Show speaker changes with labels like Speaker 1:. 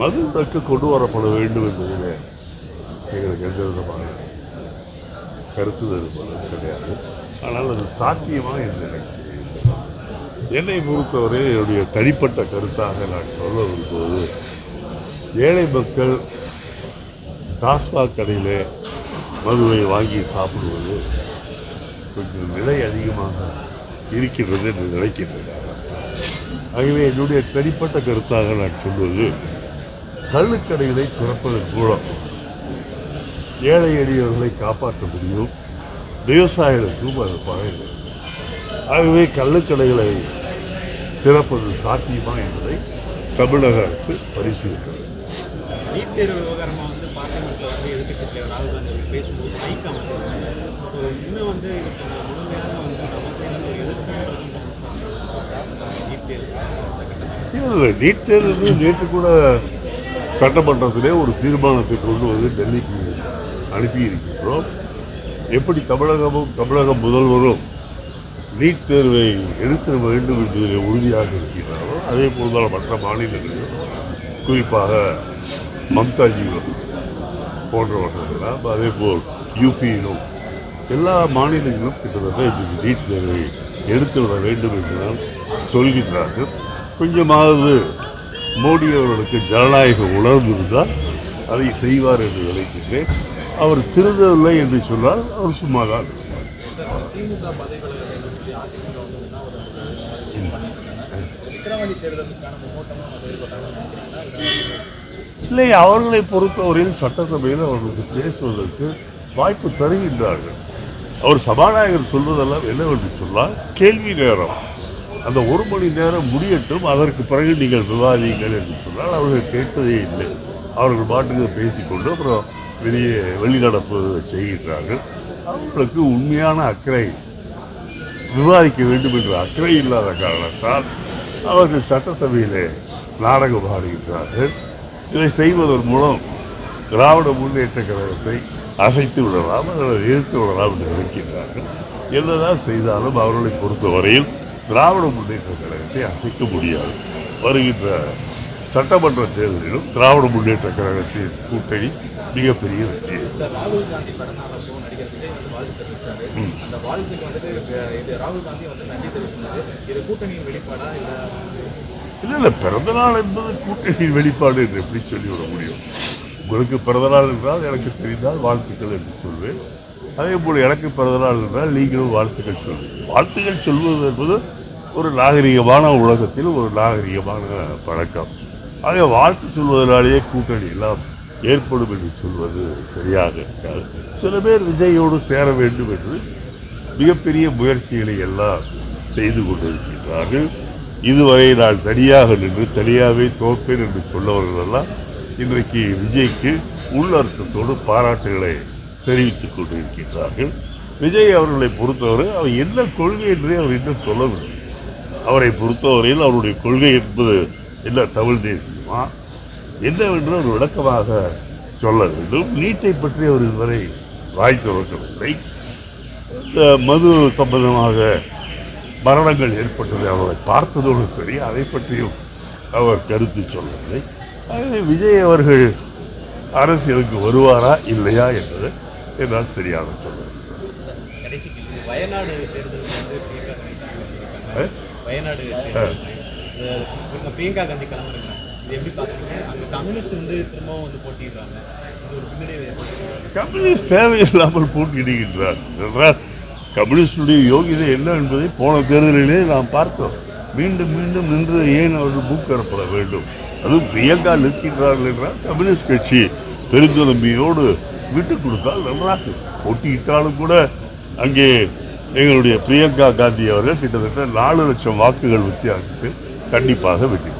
Speaker 1: மது விலக்கு கொண்டு வரப்பட வேண்டும் என்பதில் எங்களுக்கு எந்த விதமான கருத்து வேறுபாடு கிடையாது. ஆனால் அது சாத்தியமாக என்று எனக்கு என்னை பொறுத்தவரை என்னுடைய தனிப்பட்ட கருத்தாக நான் சொல்ல விரும்புவது ஏழை மக்கள் டாஸ்மாக் கடையிலே மதுவை வாங்கி சாப்பிடுவது கொஞ்சம் விலை அதிகமாக இருக்கின்றது என்று நினைக்கின்றனர். ஆகவே என்னுடைய தனிப்பட்ட கருத்தாக நான் சொல்வது கள்ளுக்கடைகளை திறப்பதன் மூலம் ஏழை எளியவர்களை காப்பாற்ற முடியும். விவசாயிகளுக்கும் அது பயன் ஆகவே கள்ளுக்கடைகளை திறப்பது சாத்தியமா என்பதை தமிழக அரசு பரிசீலிக்கிறது.
Speaker 2: நீட் தேர்வு விவகாரமாக வந்து பார்லிமெண்ட்டில் வந்து எதிர்க்கட்சி தலைவர் ராகுல் காந்தி அவர்கள் பேசும்போது அமைச்சிருக்காங்க ஸோ இன்னும் வந்து இதுக்கான முழுமையான வந்து நீட் தேர்வு
Speaker 1: நேற்று கூட சட்டமன்றத்திலே ஒரு தீர்மானத்தை கொண்டு வந்து டெல்லிக்கு அனுப்பியிருக்கின்றோம். எப்படி தமிழகமும் தமிழக முதல்வரும் நீட் தேர்வை எடுக்க வேண்டும் என்பதில் உறுதியாக இருக்கிறாரோ அதே போல்தான் மற்ற மாநிலங்களிலும் குறிப்பாக மம்தாஜியும் போன்றவர்களெல்லாம் அதே போல் யூபியிலும் எல்லா மாநிலங்களும் கிட்டத்தட்ட இந்த நீட் தேர்வை எடுத்து விட வேண்டும் என்று சொல்கின்றார்கள். கொஞ்சமாவது மோடி அவர்களுக்கு ஜனநாயக உணர்வு இருந்தால் அதை செய்வார் என்று நினைக்கின்றேன். அவர் திருந்தவில்லை என்று சொன்னால் அவர் சும்மாதான்.
Speaker 2: தான்
Speaker 1: இல்லை அவர்களை பொறுத்தவரையில் சட்டசபையில் அவர்களுக்கு பேசுவதற்கு வாய்ப்பு தருகின்றார்கள். அவர் சபாநாயகர் சொல்வதெல்லாம் என்னவென்று சொன்னால் கேள்வி நேரம். அந்த ஒரு மணி நேரம் முடியட்டும் அதற்கு பிறகு நீங்கள் விவாதிங்கள் என்று சொன்னால் அவர்கள் கேட்பதே இல்லை. அவர்கள் பாட்டுக்கு பேசிக்கொண்டு அப்புறம் வெளியே வெளிநடப்பு செய்கின்றார்கள். அவர்களுக்கு உண்மையான அக்கறை விவாதிக்க வேண்டும் என்ற அக்கறை இல்லாத காரணத்தால் அவர்கள் சட்டசபையிலே நாடகம் ஆடுகின்றார்கள். இதை செய்வதன் மூலம் திராவிட முன்னேற்ற கழகத்தை அசைத்து விடலாம் அல்லது எதிர்த்து விடலாம் என்று நினைக்கின்றார்கள். என்னதான் செய்தாலும் அவர்களை பொறுத்தவரையில் திராவிட முன்னேற்ற கழகத்தை அசைக்க முடியாது. வருகின்ற சட்டமன்ற தேர்தலிலும் திராவிட முன்னேற்ற கழகத்தின் கூட்டணி மிகப்பெரிய வெற்றி
Speaker 2: இல்ல?
Speaker 1: இல்லை இல்லை பிறந்த நாள் என்பது கூட்டணியின் வெளிப்பாடு என்று எப்படி சொல்லிவிட முடியும்? உங்களுக்கு பிறந்த நாள் என்றால் எனக்கு தெரிந்தால் வாழ்த்துக்கள் என்று சொல்வேன். அதே போல் எனக்கு பிறந்த நாள் என்றால் நீங்களும் வாழ்த்துக்கள் சொல்வீங்க வாழ்த்துக்கள் சொல்வது என்பது ஒரு நாகரிகமான உலகத்தில் ஒரு நாகரிகமான பழக்கம். ஆக வாழ்த்து சொல்வதனாலேயே கூட்டணி எல்லாம் ஏற்படும் என்று சொல்வது சரியாக இருக்காது. சில பேர் விஜயோடு சேர வேண்டும் என்று மிகப்பெரிய முயற்சிகளை எல்லாம் செய்து கொண்டிருக்கின்றார்கள். இதுவரை நான் தனியாக நின்று தனியாகவே தோற்பேன் என்று சொன்னவர்கள் எல்லாம் இன்றைக்கு விஜய்க்கு உள்ளர்த்தத்தோடு பாராட்டுகளை தெரிவித்துக் கொண்டிருக்கின்றார்கள். விஜய் அவர்களை பொறுத்தவரை அவர் என்ன கொள்கை என்றே அவர் இன்னும் சொல்லவில்லை. அவரை பொறுத்தவரையில் அவருடைய கொள்கை என்பது என்ன தமிழ் தேசியமா? என்னவென்று ஒரு விளக்கமாக சொல்ல வேண்டும். நீட்டை பற்றி அவர் இதுவரை வாய் திறக்கவில்லை. இந்த மது சம்பந்தமாக மரணங்கள் ஏற்பட்டதை அவரை பார்த்ததோடு சரி அதை பற்றியும் அவர் கருத்து சொல்லவில்லை. ஆகவே விஜய் அவர்கள் அரசியலுக்கு வருவாரா இல்லையா என்பது என்னால் சரியாக சொல்ல.
Speaker 2: வயநாடு தேர்தலுக்கு வயநாடு இவங்க பிரியங்கா காந்தி கிளம்புறாங்க இது எப்படி பாக்குறீங்க அங்க கம்யூனிஸ்ட் வந்து திரும்பவும் வந்து போட்டிடுறாங்க.
Speaker 1: கம்யூனிஸ்ட் தேவையில்லாமல் போட்டியிடுகின்றார். என்றால் கம்யூனிஸ்டுடைய யோகிதை என்ன என்பதை போன தேர்தலிலே நாம் பார்த்தோம். மீண்டும் மீண்டும் நின்று ஏன் அவர்கள் மூக்கரப்பட வேண்டும்? அதுவும் பிரியங்கா நிற்கின்றார்கள் என்றால் கம்யூனிஸ்ட் கட்சி பெருந்தொலம்பியோடு விட்டு கொடுத்தால் நன்றாக. போட்டியிட்டாலும் கூட அங்கே எங்களுடைய பிரியங்கா காந்தி அவர்கள் கிட்டத்தட்ட நாலு லட்சம் வாக்குகள் வித்தியாசத்தில் கண்டிப்பாக வெற்றி